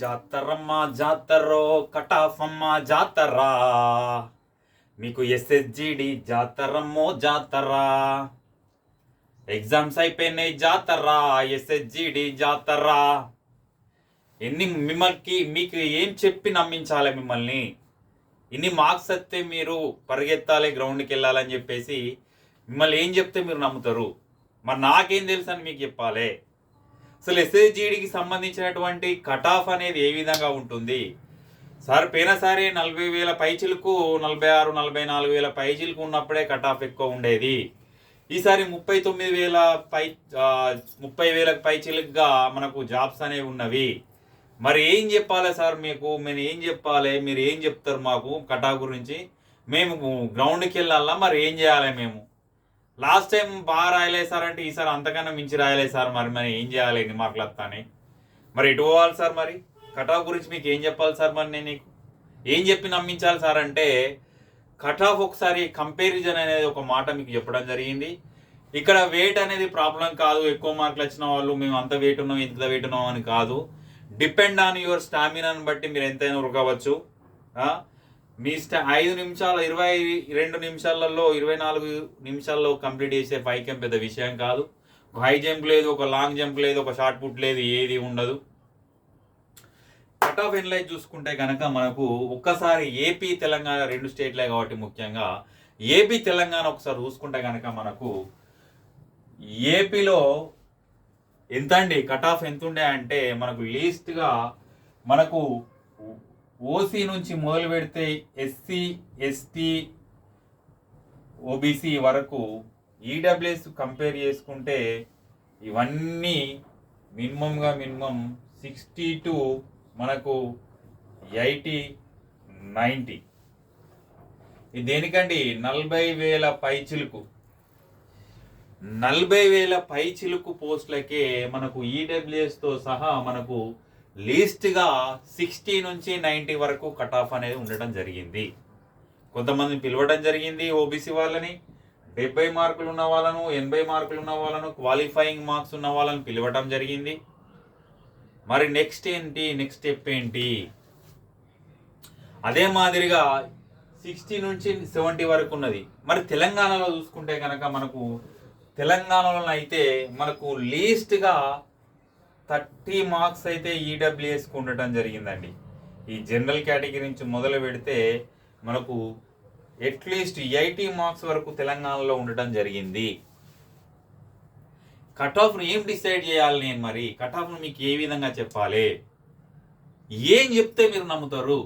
జాతరమ్మ జాతరో కటాఫమ్మ జాతరా. మీకు ఎస్ఎస్జిడి జాతరమ్మో జాతరా. ఎగ్జామ్స్ అయిపోయినాయి జాతరా ఎస్ఎస్జిడి జాతరా. ఎన్ని మిమ్మల్కి మీకు ఏం చెప్పి నమ్మించాలి మిమ్మల్ని? ఇన్ని మార్క్స్ వస్తే మీరు పరిగెత్తాలి గ్రౌండ్కి వెళ్ళాలని చెప్పేసి మిమ్మల్ని ఏం చెప్తే మీరు నమ్ముతారు? మరి నాకేం తెలుసు అని మీకు చెప్పాలి? అసలు ఎస్ఎస్జిడికి సంబంధించినటువంటి కట్ ఆఫ్ అనేది ఏ విధంగా ఉంటుంది? సార్ పోయినసారి నలభై వేల పైచిలకు నలభై ఆరు నలభై నాలుగు వేల పైచిలకు ఉన్నప్పుడే కట్ ఆఫ్ ఎక్కువ ఉండేది. ఈసారి ముప్పై తొమ్మిది వేల పై ముప్పై వేల పైచిలుగా మనకు జాబ్స్ అనేవి ఉన్నవి. మరి ఏం చెప్పాలి సార్ మీకు? మేము ఏం చెప్పాలి? మీరు ఏం చెప్తారు మాకు కటా గురించి? మేము గ్రౌండ్కి వెళ్ళాలా? మరి ఏం చేయాలి మేము? లాస్ట్ టైం బాగా రాయలే సార్ అంటే ఈసారి అంతకన్నా మించి రాయలేదు సార్. మరి మరి ఏం చేయాలి? ఎన్ని మార్కులు వస్తానే మరి ఎటు పోవాలి సార్ మరి? కటాఫ్ గురించి మీకు ఏం చెప్పాలి సార్ మరి నేను నీకు? ఏం చెప్పి నమ్మించాలి సార్ అంటే కటాఫ్ ఒకసారి కంపారిజన్ అనేది ఒక మాట మీకు చెప్పడం జరిగింది. ఇక్కడ వెయిట్ అనేది ప్రాబ్లం కాదు. ఎక్కువ మార్కులు వచ్చిన వాళ్ళు మేము అంత వెయిట్ ఉన్నాం ఇంత వెయిట్ ఉన్నాం అని కాదు. డిపెండ్ ఆన్ యువర్ స్టామినాని బట్టి మీరు ఎంతైనా ఉరకవచ్చు. మీ స్టా ఐదు నిమిషాలు ఇరవై రెండు నిమిషాలలో ఇరవై నాలుగు నిమిషాల్లో కంప్లీట్ చేసే పైకి పెద్ద విషయం కాదు. ఒక హై జంప్ లేదు ఒక లాంగ్ జంప్ లేదు ఒక షార్ట్ పుట్ లేదు ఏది ఉండదు. కట్ ఆఫ్ ఎన్లైట్ చూసుకుంటే కనుక మనకు ఒక్కసారి ఏపీ తెలంగాణ రెండు స్టేట్లే కాబట్టి ముఖ్యంగా ఏపీ తెలంగాణ ఒకసారి చూసుకుంటే కనుక మనకు ఏపీలో ఎంత అండి కట్ ఆఫ్ ఎంత ఉండే అంటే మనకు లీస్ట్గా మనకు ఓసీ నుంచి మొదలు పెడితే ఎస్సీ ఎస్టీ ఓబీసీ వరకు ఈడబ్ల్యూఎస్ కంపేర్ చేసుకుంటే ఇవన్నీ మినిమంగా మినిమం సిక్స్టీ టు మనకు ఎయిటీ నైంటీ. ఇది దేనికండి? నలభై వేల పైచిలుకు. నలభై వేల పై చిలుకు పోస్టులకే మనకు ఈడబ్ల్యూఎస్తో సహా మనకు లీస్ట్గా సిక్స్టీ నుంచి నైంటీ వరకు కట్ ఆఫ్ అనేది ఉండడం జరిగింది. కొంతమంది పిలవడం జరిగింది ఓబీసీ వాళ్ళని. డెబ్బై మార్కులు ఉన్న వాళ్ళను ఎనభై మార్కులు ఉన్న వాళ్ళను క్వాలిఫైయింగ్ మార్క్స్ ఉన్న వాళ్ళని పిలవటం జరిగింది. మరి నెక్స్ట్ ఏంటి నెక్స్ట్ స్టెప్ ఏంటి? అదే మాదిరిగా సిక్స్టీ నుంచి సెవెంటీ వరకు ఉన్నది. మరి తెలంగాణలో చూసుకుంటే కనుక మనకు తెలంగాణలో అయితే మనకు లీస్ట్గా థర్టీ మార్క్స్ అయితే ఈడబ్ల్యూఎస్కి ఉండటం జరిగిందండి. ఈ జనరల్ కేటగిరీ నుంచి మొదలు పెడితే మనకు అట్లీస్ట్ ఎయిటీ మార్క్స్ వరకు తెలంగాణలో ఉండటం జరిగింది. కట్ ఆఫ్ను ఏం డిసైడ్ చేయాలి నేను మరి? కట్ ఆఫ్ను మీకు ఏ విధంగా చెప్పాలి? ఏం చెప్తే మీరు నమ్ముతారు?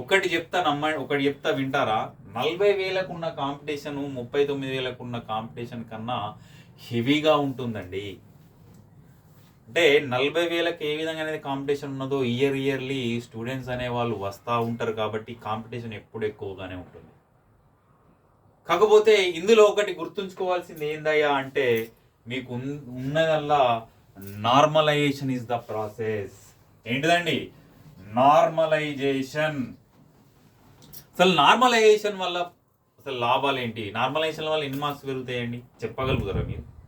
ఒకటి చెప్తా నమ్మ ఒకటి చెప్తా వింటారా? నలభై వేలకు ఉన్న కాంపిటీషన్ ముప్పై తొమ్మిది వేలకు ఉన్న కాంపిటీషన్ కన్నా హెవీగా ఉంటుందండి. అంటే నలభై వేలకు ఏ విధంగా అనేది కాంపిటీషన్ ఉన్నదో ఇయర్ ఇయర్లీ స్టూడెంట్స్ అనే వాళ్ళు వస్తూ ఉంటారు కాబట్టి కాంపిటీషన్ ఎప్పుడు ఎక్కువగానే ఉంటుంది. కాకపోతే ఇందులో ఒకటి గుర్తుంచుకోవాల్సింది ఏందయ్యా అంటే మీకు ఉన్- ఉన్నదల్లా నార్మలైజేషన్ ఇస్ ద ప్రాసెస్ ఏంటిదండి? నార్మలైజేషన్ అసలు నార్మలైజేషన్ వల్ల అసలు లాభాలు ఏంటి? నార్మలైజేషన్ వల్ల ఎన్ని మార్క్స్ పెరుగుతాయండి? చెప్పగలుగుతారా మీరు?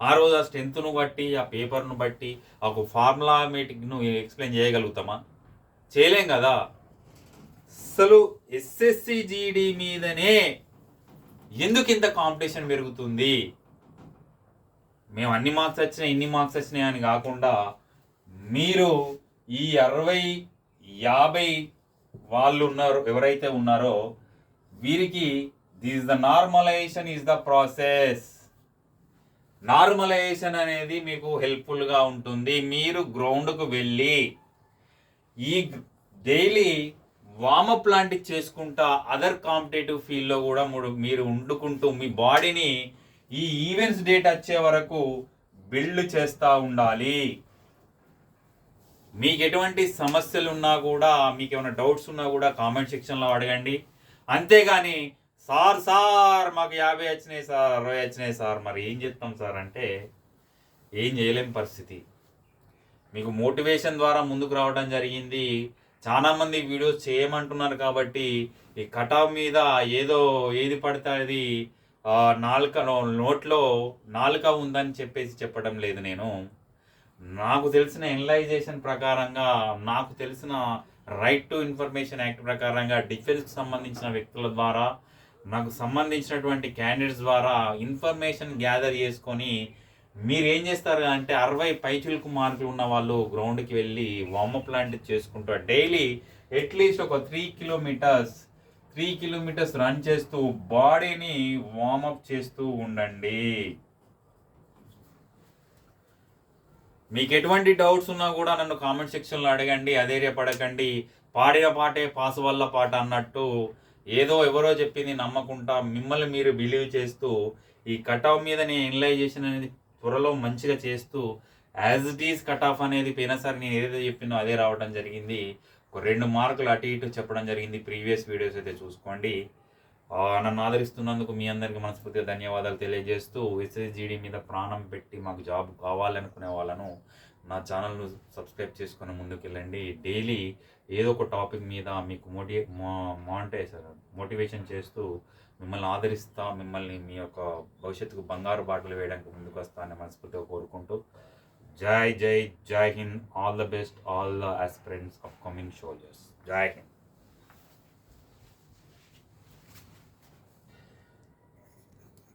ఆ రోజు ఆ స్ట్రెంత్ను బట్టి ఆ పేపర్ను బట్టి ఒక ఫార్ములామేటిక్ను ఎక్స్ప్లెయిన్ చేయగలుగుతామా? చేయలేం కదా? అసలు ఎస్ఎస్సి జీడి మీదనే ఎందుకు ఇంత కాంపిటీషన్ పెరుగుతుంది? మేము అన్ని మార్క్స్ వచ్చినాయి ఇన్ని మార్క్స్ వచ్చినాయి అని కాకుండా మీరు ఈ అరవై యాభై వాళ్ళు ఉన్నారో ఎవరైతే ఉన్నారో వీరికి this the normalisation is the process normalisation అనేది మీకు హెల్ప్ఫుల్గా ఉంటుంది. మీరు గ్రౌండ్కు వెళ్ళి ఈ డైలీ వామప్ లాంటివి చేసుకుంటా అదర్ కాంపిటేటివ్ ఫీల్డ్లో కూడా మీరు వండుకుంటూ మీ బాడీని ఈ ఈవెంట్స్ డేట్ వచ్చే వరకు బిల్డ్ చేస్తూ ఉండాలి. మీకు ఎటువంటి సమస్యలు ఉన్నా కూడా మీకు ఏమైనా డౌట్స్ ఉన్నా కూడా కామెంట్ సెక్షన్లో అడగండి. అంతేగాని సార్ సార్ మాకు యాభై వచ్చినాయి సార్ అరవై వచ్చినాయి సార్. మరి ఏం చెప్తాం సార్ అంటే ఏం చేయలేం పరిస్థితి. మీకు మోటివేషన్ ద్వారా ముందుకు రావడం జరిగింది. చాలామంది వీడియోస్ చేయమంటున్నారు కాబట్టి ఈ కటా మీద ఏదో ఏది పడితే అది నాలుక నోట్లో నాలుక ఉందని చెప్పేసి చెప్పడం లేదు నేను. నాకు తెలిసిన ఎనలైజేషన్ ప్రకారంగా నాకు తెలిసిన రైట్ టు ఇన్ఫర్మేషన్ యాక్ట్ ప్రకారంగా డిఫెన్స్కి సంబంధించిన వ్యక్తుల ద్వారా నాకు సంబంధించినటువంటి క్యాండిడేట్స్ ద్వారా ఇన్ఫర్మేషన్ గ్యాదర్ చేసుకొని మీరు ఏం చేస్తారు అంటే అరవై పైచులకు మార్కులు ఉన్న వాళ్ళు గ్రౌండ్కి వెళ్ళి వార్మప్ లాంటిది చేసుకుంటారు డైలీ అట్లీస్ట్ ఒక three kilometres three kilometres run చేస్తూ బాడీని వార్మప్ చేస్తూ ఉండండి. మీకు ఎటువంటి డౌట్స్ ఉన్నా కూడా నన్ను కామెంట్ సెక్షన్లో అడగండి అధైర్యపడకండి. పాడిన పాటే పాస్ వల్ల పాట అన్నట్టు ఏదో ఎవరో చెప్పింది నమ్మకుండా మిమ్మల్ని మీరు బిలీవ్ చేస్తూ ఈ కట్ ఆఫ్ మీద నేను ఎనలైజేషన్ అనేది త్వరలో మంచిగా చేస్తూ as it is cut off అనేది పోయినసారి నేను ఏదైతే చెప్పినో అదే రావడం జరిగింది. ఒక రెండు మార్కులు అటు ఇటు చెప్పడం జరిగింది ప్రీవియస్ వీడియోస్ అయితే చూసుకోండి. నన్ను ఆదరిస్తున్నందుకు మీ అందరికీ మనస్ఫూర్తిగా ధన్యవాదాలు తెలియజేస్తూ ఎస్ఎస్జిడి మీద ప్రాణం పెట్టి మాకు జాబ్ కావాలనుకునే వాళ్ళను నా ఛానల్ను సబ్స్క్రైబ్ చేసుకుని ముందుకు వెళ్ళండి డైలీ ఏదో ఒక టాపిక్ మీద మీకు మోటి మాంటే మోటివేషన్ చేస్తూ మిమ్మల్ని ఆదరిస్తా మిమ్మల్ని మీ యొక్క భవిష్యత్తుకు బంగారు బాటలు వేయడానికి ముందుకు వస్తానని మనస్ఫూర్తిగా కోరుకుంటూ జై జై జై Hind. All the best all the aspirants upcoming soldiers Jai Hind.